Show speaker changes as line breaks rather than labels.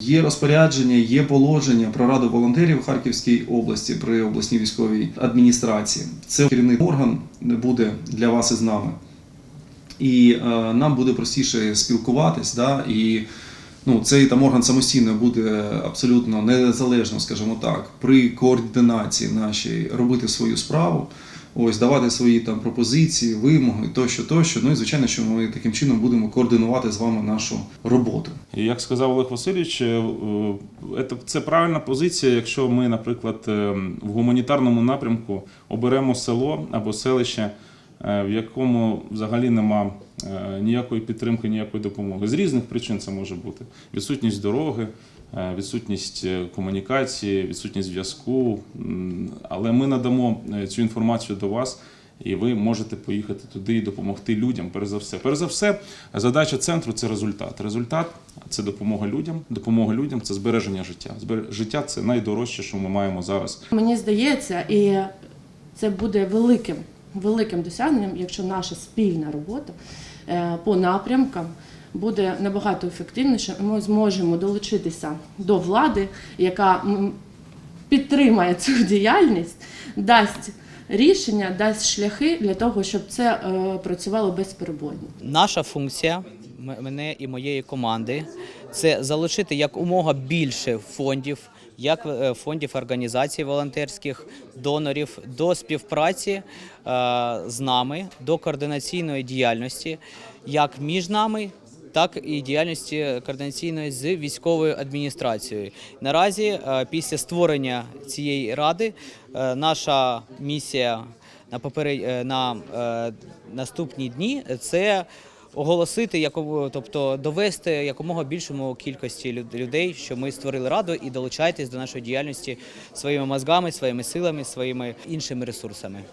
Є розпорядження, є положення про раду волонтерів Харківській області при обласній військовій адміністрації. Це керівний орган буде для вас і з нами. І е, нам буде простіше спілкуватись, да, і ну, цей там орган самостійно буде абсолютно незалежно, скажімо так, при координації нашій робити свою справу. Ось давати свої там пропозиції, вимоги, тощо, тощо. Ну і звичайно, що ми таким чином будемо координувати з вами нашу роботу.
І як сказав Олег Васильович, е, е, це- правильна позиція, якщо ми, наприклад, е, в гуманітарному напрямку оберемо село або селище, в якому взагалі нема ніякої підтримки, ніякої допомоги. З різних причин це може бути: відсутність дороги, е, відсутність е, комунікації, відсутність зв'язку. Але ми надамо е, цю інформацію до вас. І ви можете поїхати туди і допомогти людям. Перш за все, перш за все, задача центру це результат. Результат це допомога людям. Допомога людям це збереження життя. Життя це найдорожче, що ми маємо зараз.
Мені здається, і це буде великим, великим досягненням, якщо наша спільна робота е, по напрямкам буде набагато ефективніше. Ми зможемо долучитися до влади, яка підтримає цю діяльність, дасть рішення, дасть шляхи для того, щоб це е, працювало безперебойно.
Наша функція мене і моєї команди це залучити якомога більше фондів, як е, фондів організацій волонтерських, донорів до співпраці е, з нами, до координаційної діяльності, як між нами. Так і діяльності координаційної з військовою адміністрацією. Наразі, е, після створення цієї ради, наша місія на на наступні дні це оголосити якому, тобто довести якомога більшому кількості люд- людей, що ми створили раду і долучайтесь до нашої діяльності своїми мозгами, своїми силами, своїми іншими ресурсами.